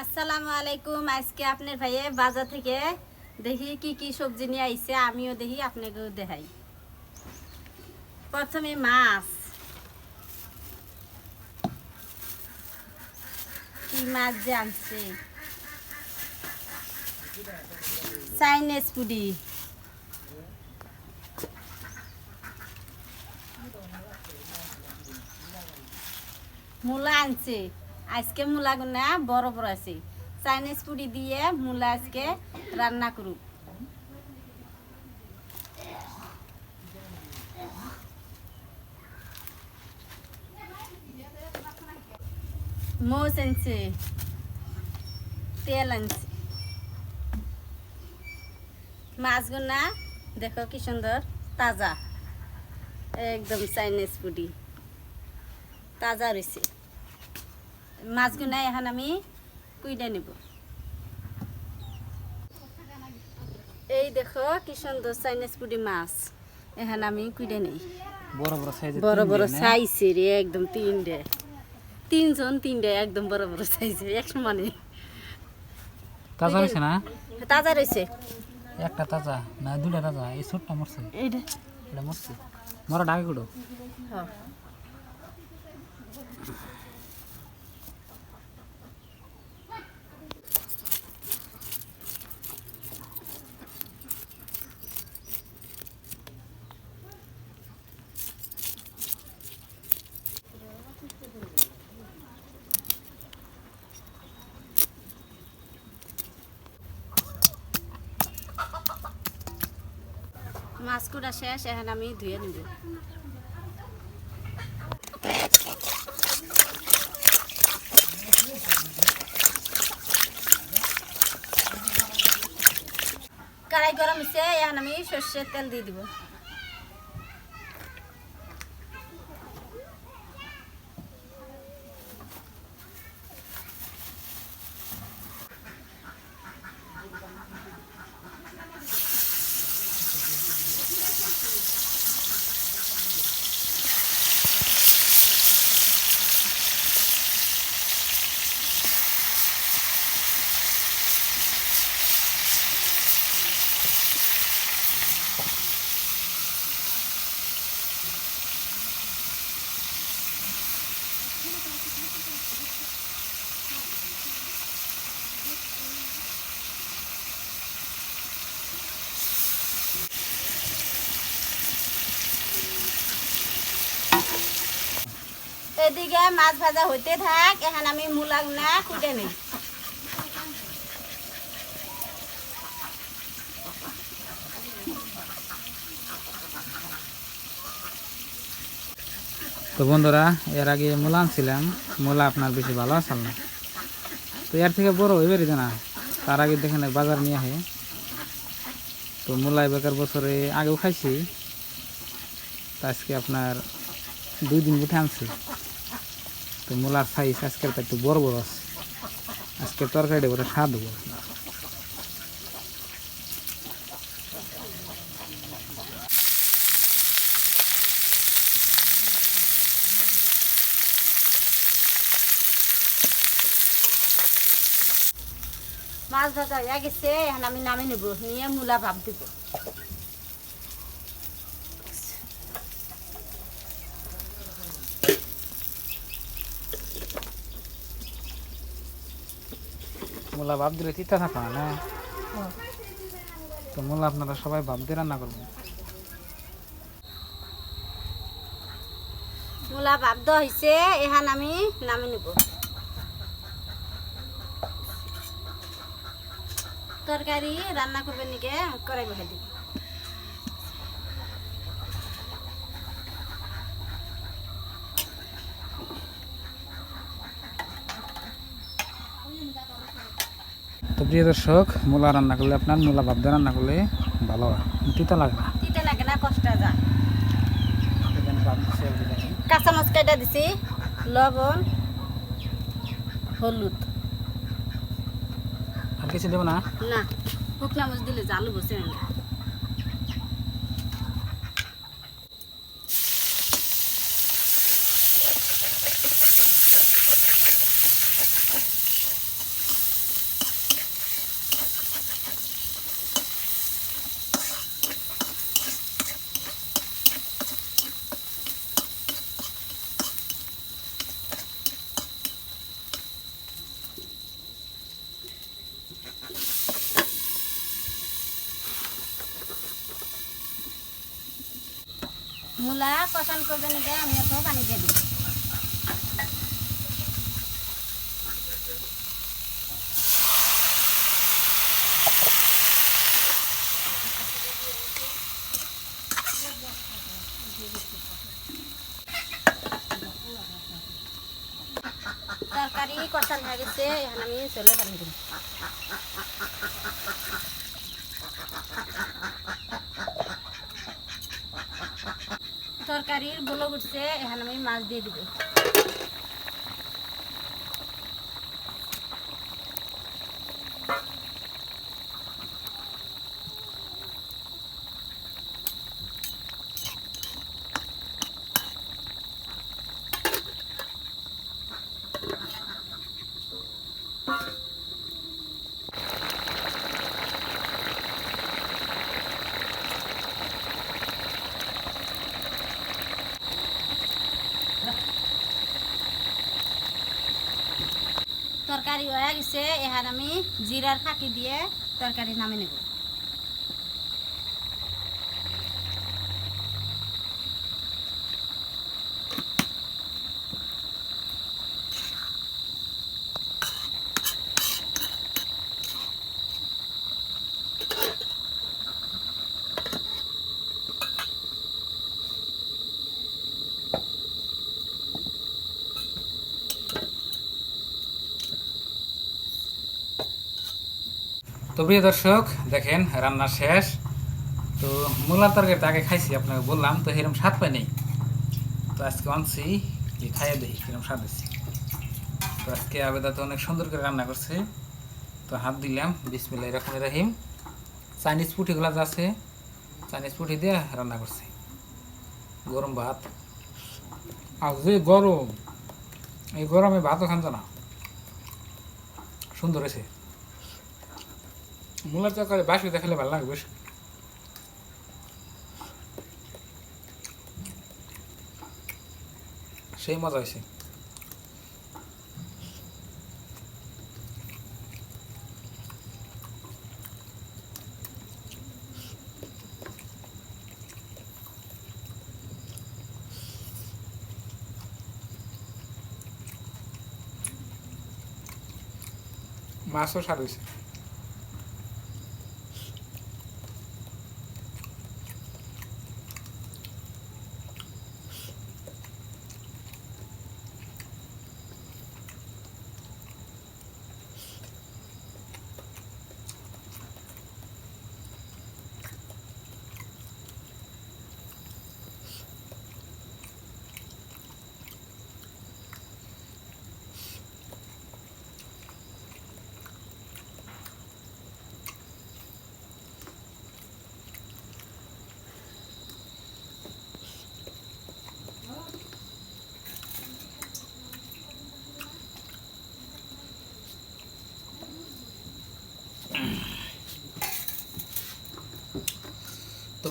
আসসালামু আলাইকুম। আজকে আপনার ভাইয়ে বাজার থেকে দেখি কি কি সবজি নিয়ে আইছে, আমিও দেখি আপনাকেও দেখাই। প্রথমে মাছ। কি মাছ যে আনছে? চাইনিজ পুডি মূলা আনছে। আজকে মূলা গুনা বড় বড় আছে। চাইনিজ পুরি দিয়ে মূলা আজকে রান্না করুক। মোষ আনছে, তেল আনছে। মাছগুনা দেখো কি সুন্দর, তাজা। একদম চাইনিজ পুরি। তাজা রয়েছে। মাছগুনা এখন আমি কুইডে নিব। এই দেখো কি সুন্দর চাইনিজ পুরি মাছ। এখন আমি কুইডে নেই। বড় বড় বড় সাইজে রে একদম তিনটে। তিনজন তিনটে একদম বড় বড় সাইজে এক সমানে। তাজা হয়েছে না? তাজা রয়েছে একটা তাজা না দুটা তাজা? এই ছোটটা মরছে। এইটা। এটা মরছে। মরা ডাকে কুড়ো হ্যাঁ। মাছ কুড়া শেষ, এখন আমি ধুয়ে নিব। কড়াই গরম হচ্ছে এখন আমি সর্ষের তেল দিয়ে দিব। এদিকে মাছ ভাজা হইতে থাক, এখন আমি মূলা গুনা কুটে নেই তো বন্ধুরা, এর আগে মূলা আনছিলাম, মূলা আপনার বেশি ভালো আসল না? তো এর থেকে বড় হয়ে বেরিয়ে না তার আগে দেখেন বাজার নিয়ে আসে তো মূলা বেকার বছরে আগেও খাইছি আজকে আপনার দুই দিন উঠে আনছি। তো মূলার সাইজ আজকের তা একটু বড় বড় আছে। আজকে তরকারি বড় স্বাদ হব মাছ ভাজা হয়ে গেছে আমি নামে নেব। নিয়ে মূলা ভাব দিব। মূলা ভাব দিলে তিতা থাকা, না? তো মূলা আপনারা সবাই ভাব দিয়ে রান্না করবেন। মূলা ভাব দেওয়া হয়েছে এখান আমি নামে নিব। তরকারি রান্না করবেন নিকে কড়াই বসাই দিব। প্রিয় দর্শক মূলা রান্না করলে আপনার মূলা ভাব দিয়ে রান্না করলে ভালো হয়। তিতা লাগে না। তিতে লাগে না কষ্ট যায়। কাঁচা মাছ কেটে দিছি লবণ হলুদ। আর কিছু দেবো না? না শুকনা মাছ দিলে জালু বসে না মূলা কষান করবে নাকি আমি অত পানি দিয়ে দিই তরকারি কষান হয়ে গেছে এখন আমি চলে পানি দিই তরকারির বলো উঠছে এখন আমি মাছ দিয়ে দিব। তরকারি হয়ে গেছে এখন আমি জিরার ফাঁকি দিয়ে তরকারি নামে নেব। তো প্রিয় দর্শক, দেখেন রান্না শেষ। তো মূলার তরকারিটা আগে খাইছি, আপনাকে বললাম, তো এরকম স্বাদ পাই নেই। তো আজকে আনছি যে খাইয়ে দিই কীরকম স্বাদ হয়েছে। তো আজকে আবেদা তো অনেক সুন্দর করে রান্না করছে। তো হাত দিলাম, বিসমিল্লাহ এরকম রাহিম। চাইনিজ পুঁটিগুলো আছে, চাইনিজ পুঁটি দিয়ে রান্না করছে। গরম ভাত। আর যে গরম, এই গরমে ভাতও খান না। সুন্দর হয়েছে। মূলার তরকারি বাসি দেখালে ভালো লাগবে সেই মজা হয়েছে। মাছও স্বাদ হয়েছে।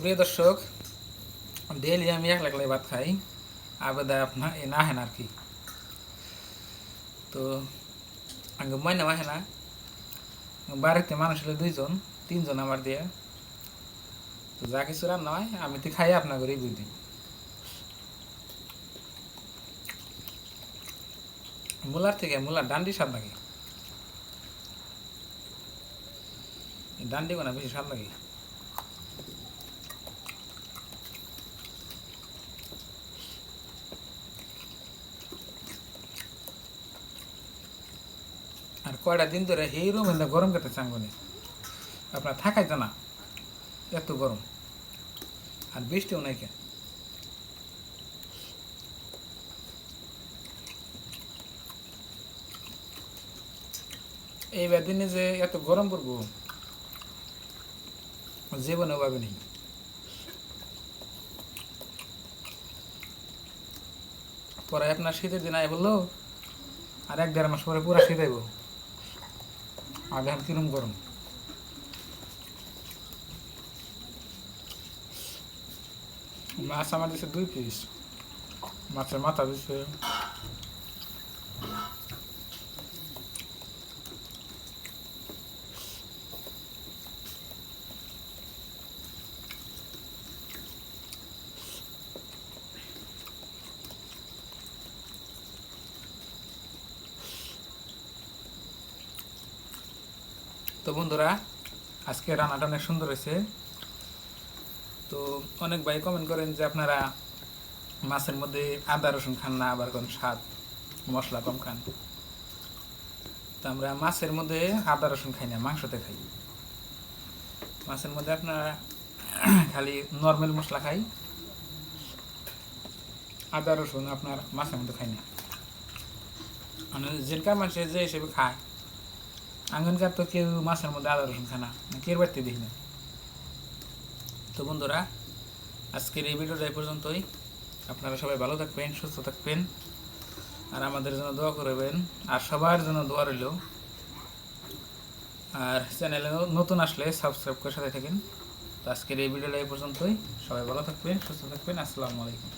তো প্রিয় দর্শক ডেলি আমি এক লাগলে ভাত খাই, আবেদা আপনার এ না হেন আর কি। তো আগে ময়না মাহে না বাড়িতে মানুষ হলে দুইজন, তিনজন আমার দিয়ে। তো যা কিছু রান্না হয়, আমি তো খাই ঘরেই বুঝ দিই মূলার থেকে মূলার ডান্ডি স্বাদ লাগে। ডান্ডি গোনা বেশি স্বাদ লাগে। কয়টা দিন ধরে এই রুম গরম করতে চাঙ্গনি আপনার থাকাইতো না। এত গরম। আর বৃষ্টিও নাই কেন? এই দিনে যে এত গরম পড়ব, জীবনে ভাবে নেই। পরে আপনার শীতের দিন আয় বলল, আর এক দেড় মাস পরে পুরা শীত আইব। আর এখন কিরম গরম মাছ আমার দিছে দুই পিস মাছের মাথা দিছে তো বন্ধুরা, আজকে রান্নাটা অনেক সুন্দর হয়েছে। তো অনেক ভাই কমেন্ট করেন যে আপনারা মাছের মধ্যে আদা, রসুন খান না, আবার কোন স্বাদ? মশলা কম খান। তো আমরা মাছের মধ্যে আদা, রসুন খাই না, মাংসতে খাই। মাছের মধ্যে আপনারা খালি নর্মাল মশলা খাই। আদা, রসুন আপনার মাছের মধ্যে খাই না। মানে যেনকার মানুষের যে হিসেবে খায়। আঙ্গনকার তো কেউ, মাছের মধ্যে আদা, রসুন খায় না কেউ বাড়তে দেখি না। তো বন্ধুরা, আজকের এই ভিডিওটা এই পর্যন্তই। আপনারা সবাই ভালো থাকবেন, সুস্থ থাকবেন, আর আমাদের জন্য দোয়া করবেন, আর সবার জন্য দোয়া রইল। আর চ্যানেলে নতুন আসলে সাবস্ক্রাইব করে সাথে থাকেন। তো আজকের এই ভিডিওটা এই পর্যন্তই। সবাই ভালো থাকবেন, সুস্থ থাকবেন। আসসালামু আলাইকুম।